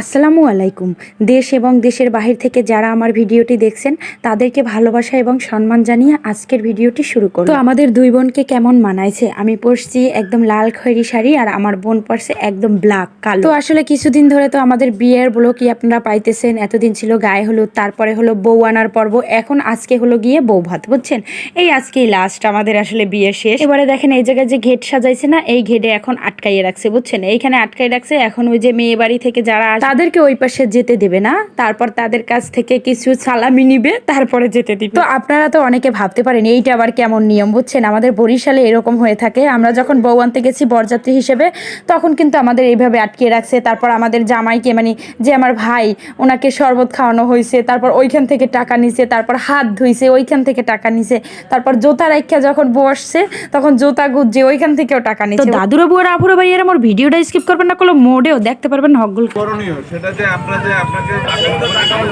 আসসালামু আলাইকুম। দেশ এবং দেশের বাহির থেকে যারা আমার ভিডিওটি দেখছেন, তাদেরকে ভালোবাসা এবং সম্মান জানিয়ে আজকের ভিডিওটি শুরু করব। তো আমাদের দুই বোনকে কেমন মানাইছে? আমি পরছি একদম লাল খয়েরি শাড়ি আর আমার বোন পরছে একদম ব্ল্যাক কালো। তো আসলে কিছুদিন ধরে তো আমাদের বিয়ের বলো কি আপনারা পাইতেছেন। এতদিন ছিল গায়ে হলুদ, তারপরে হলো বউ আনার পর্ব, এখন আজকে হলো গিয়ে বউ ভাত, বুঝছেন? এই আজকেই লাস্ট আমাদের আসলে বিয়ে শেষ। এবারে দেখেন এই জায়গায় যে ঘেট সাজাইছে না, এই ঘেটে এখন আটকাইয়ে রাখছে, বুঝছেন? এইখানে আটকাই রাখছে, এখন ওই যে মেয়ে বাড়ি থেকে যারা তাদেরকে ওই পাশে যেতে দেবে না। তারপর তাদের কাছ থেকে কিছু সালামি নিবে তারপরে যেতে দিবে। তো আপনারা তো অনেকে ভাবতে পারেন এইটা আবার কেমন নিয়ম বুঝছেন? আমাদের বরিশালে এরকম হয়ে থাকে। আমরা যখন বউ আনতে গেছি বরযাত্রী হিসেবে তখন কিন্তু আমাদের এইভাবে আটকে রাখছে। তারপর আমাদের জামাইকে মানে যে আমার ভাই ওনাকে শরবত খাওয়ানো হয়েছে তারপর ওইখান থেকে টাকা নিছে তারপর হাত ধুইছে ওইখান থেকে টাকা নিছে। তারপর জোতা রাখা যখন বসছে তখন জোতা গুজছে ওইখান থেকেও টাকা নিছে। দাদুরা বুয়ার আপুরা ভাইয়ের আমার ভিডিওটা স্কিপ করবেন না কোনো মোডেও দেখতে পারবেন হকগুল। করণীয়। সেটা যে আমরা যে আপনাকে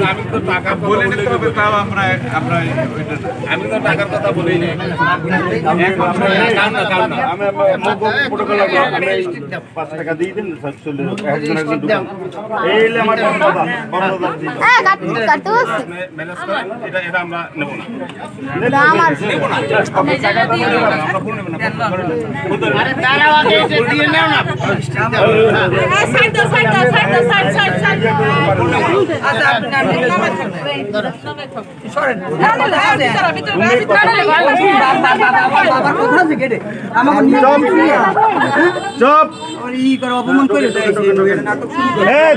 আমি তো টাকা বলে নিতে হবে তাও আমরা আমরা আমি তো টাকার কথা বলি না আমি প্রোটোকল আমি পাঁচ টাকা দিয়ে দিন চলে যাব। একজন একজন দোকান এই হলে আমার না না চপ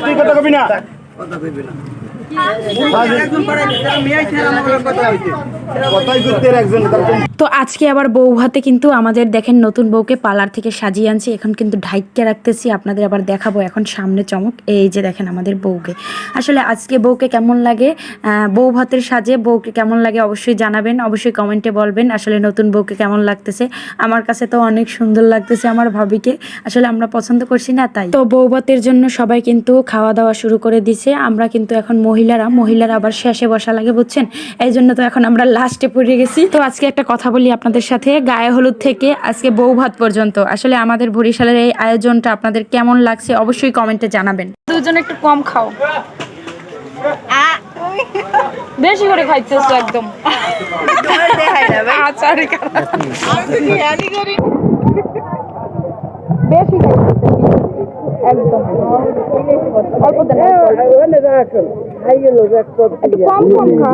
তুই কথা কবি না? কথা কবি একজন তো আজকে আবার বউ হাতে কিন্তু আমাদের দেখেন নতুন বউকে পার্লার থেকে সাজিয়ে আনছি। এখন কিন্তু ঢাইকে রাখতেছি, আপনাদের আবার দেখাবো এখন সামনে চমক। এই যে দেখেন আমাদের বউকে। আসলে আজকে বউকে কেমন লাগে? বউ ভাতের সাজে বউকে কেমন লাগে অবশ্যই জানাবেন, অবশ্যই কমেন্টে বলবেন আসলে নতুন বউকে কেমন লাগতেছে। আমার কাছে তো অনেক সুন্দর লাগতেছে আমার ভাবিকে। আসলে আমরা পছন্দ করছি না, তাই। তো বউ ভাতের জন্য সবাই কিন্তু খাওয়া দাওয়া শুরু করে দিছে। আমরা কিন্তু এখন মহিলারা মহিলারা আবার শেষে বসা লাগে বুঝছেন? এই জন্য তো এখন আমরা লাস্টে পড়ে গেছি। তো আজকে একটা কথা বলি আপনাদের সাথে গায়ে হলুদ থেকে আজকে বউ ভাত পর্যন্ত। আসলে আমাদের বরিশালের এই আয়োজনটা আপনাদের কেমন লাগছে অবশ্যই কমেন্টে জানাবেন। দুজন একটু কম খাও। বেশি করে খাইতেছো একদম। আচ্ছা। বেশি খাইতেছে। একদম। অল্প দেন একটু কম কম খা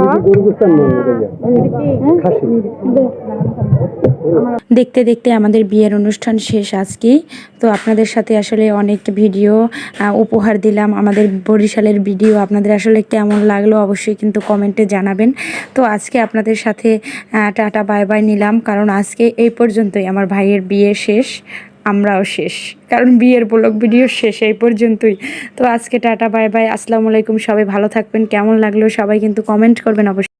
দেখতে দেখতে আমাদের বিয়ের অনুষ্ঠান শেষ আজকেই তো আপনাদের সাথে আসলে অনেক ভিডিও উপহার দিলাম। আমাদের বরিশালের ভিডিও আপনাদের আসলে কেমন লাগল অবশ্যই কিন্তু কমেন্টে জানাবেন। তো আজকে আপনাদের সাথে টাটা বাই বাই নিলাম। কারণ আজকে এই পর্যন্তই আমার ভাইয়ের বিয়ে শেষ। আমরাও শেষ। কারণ বিয়ের ব্লগ ভিডিও শেষ এই পর্যন্তই। তো আজকে টাটা, বাই বাই। আসসালামু আলাইকুম, সবাই ভালো থাকবেন। কেমন লাগল সবাই কিন্তু কমেন্ট করবেন অবশ্যই।